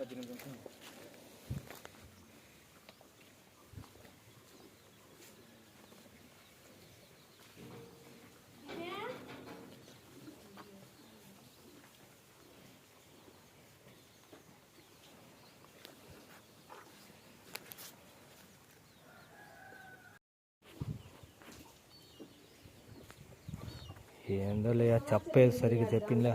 పద్దెనిమిది ఉంటుంది ఏందోలే చెప్పేది సరిగ్గా చెప్పిందా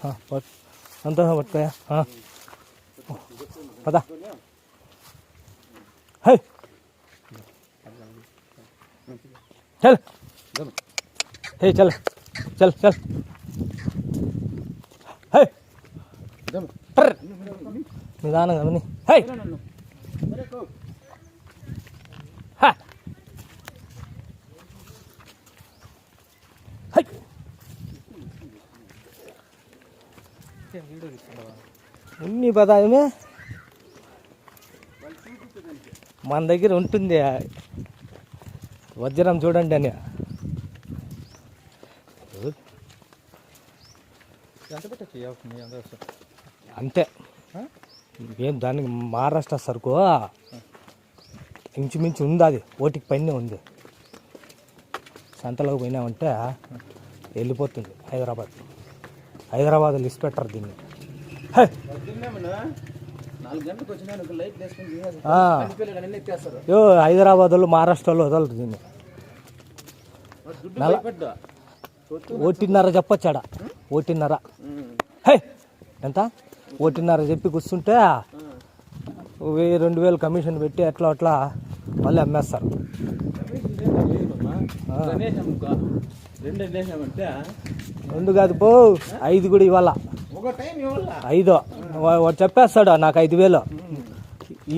ఆ, పట్- సంతోషం పట్టుకోయా ఆ. పద హే చల్ హే చల్ చల్ చల్ హే ట్రర్. నిదానంగా విని హే హా ఉన్ని పదాయమే మన దగ్గర ఉంటుంది. వజ్రం చూడండి అని. అంతే. ఏం దానికి మహారాష్ట్ర సరుకు? ఇంచుమించు ఉంది అది. ఓటికి పైనే ఉంది. సంతలోకి పోయినామంటే వెళ్ళిపోతుంది హైదరాబాద్ హైదరాబాద్ లిస్ట్ పెట్టరు దీన్ని. హే! యో హైదరాబాద్ వాళ్ళు మహారాష్ట్రలో వదలరు దీన్ని. ఓటిన్నర చెప్పొచ్చాడ? ఓటిన్నర. హే! ఎంత? ఓటిన్నర చెప్పి కూర్చుంటే వెయ్యి రెండు వేలు కమిషన్ పెట్టి అట్లా అట్లా మళ్ళీ అమ్మేస్తారు. రెండు కాదు పో. ఐదు కూడా ఇవాళ ఒక టైం ఇవ్వాల? ఐదు. వాడు చెప్పేస్తాడు నాకు ఐదు వేలు.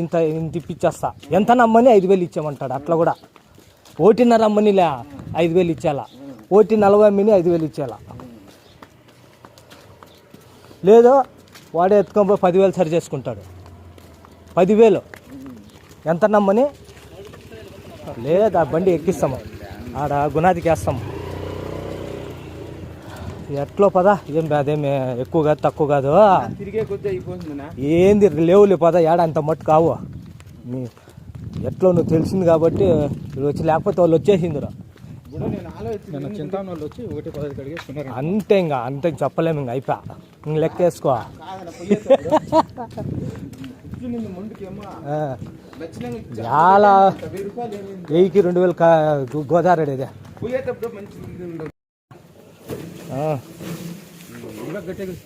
ఇంత ఇంత ఇప్పించేస్తా ఎంత నమ్మని ఐదు వేలు ఇచ్చామంటాడు అట్లా కూడా. ఓటిన్నర అమ్మనిలే ఐదు వేలు ఇచ్చేలా ఓటి నలభై అమ్మిని ఐదు వేలు ఇచ్చేలా లేదు వాడే ఎత్తుకొని పోయి పదివేలు సరి చేసుకుంటాడు. పదివేలు. ఎంత నమ్మని? లేదు ఆ బండి ఎక్కిస్తాము. ఆడ గునాదికి వేస్తాము ఎట్లో పదా? ఏం అదేమి ఎక్కువ కాదు తక్కువ కాదు. తిరిగే కొద్ది అయిపోతుందినా? ఏంది లేవులే పద ఏడ అంత మట్టు కావు. నీ ఎట్లో నువ్వు తెలిసింది కాబట్టి వచ్చి లేకపోతే వాళ్ళు వచ్చేసింది ఇప్పుడు నేను ఆలోచించిన చింతామణి వాళ్ళు వచ్చి ఒకటి పదహైదు కడిగేసుకున్నారు అంతే ఇంకా అంతే చెప్పలేము ఇంకా అయిపోయా ఇంక లెక్కేసుకో. కాదన్న చాలా వెయ్యికి రెండు వేలు గోదావరి ఇంకా గట్టిగా